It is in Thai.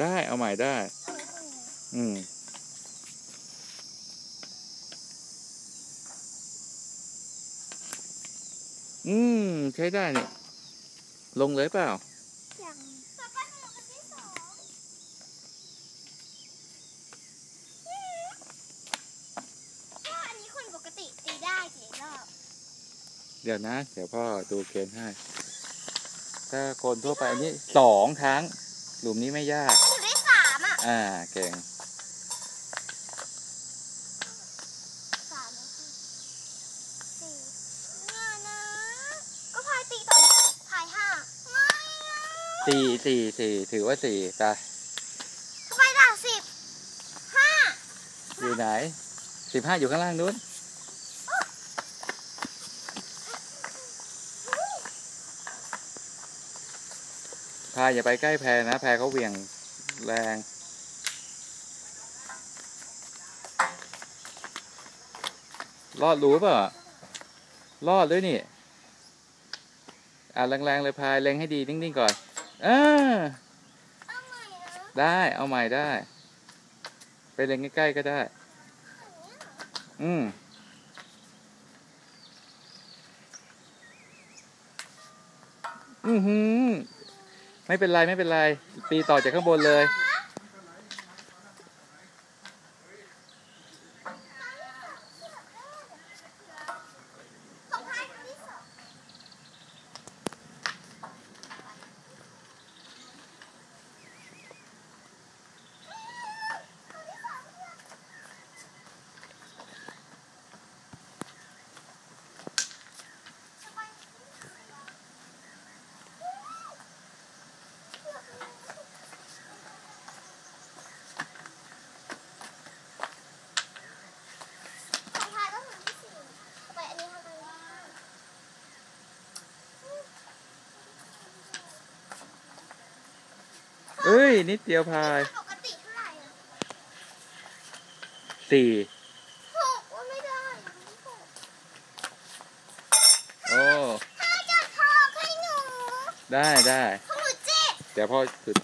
ได้เอาใหม่ได้ อืมอืม ใช้ได้เนี่ย ลงเลยเปล่าอย่างป้าป้าทำคนที่สองก็อันนี้คนปกติตีได้กี่รอบเดี๋ยวนะ เดี๋ยวพ่อดูเกณฑ์ให้ ถ้าคนทั่วไปอันนี้สองครั้ง หลุมนี้ไม่ยากหนูได้สามอะอ่า เก่งสามแล้วค่ะสี่ง่ายนะ ก็พายตีต่อนี้พายห้าง่ายนะสี่สี่สี่ถือว่าสี่ตาทำไมล่ะสิบห้า อยู่ไหนสิบห้าอยู่ข้างล่างนู้น พายอย่าไปใกล้แพนะ แพเขาเหวี่ยงแรงรอดรู้เปล่ารอดด้วยนี่อะแรงๆเลยพายเล็งให้ดีนิ่งๆก่อนเอาใหม่นะได้เอาใหม่ได้ ไปเล็งใกล้ๆก็ได้ อืมอือหือ ไม่เป็นไรไม่เป็นไร ตีต่อจากข้างบนเลย ต้องพายคนที่สอง ของพายก็คนที่สี่เอาไปอันนี้ทำไมวะ เอ้ย นิดเดียวพายปกติเท่าไหร่อะสี่หกว่าไม่ได้หกโอ้ถ้าจะทอกให้หนูได้ได้ของหนูเจ็ด เดี๋ยวพ่อจุด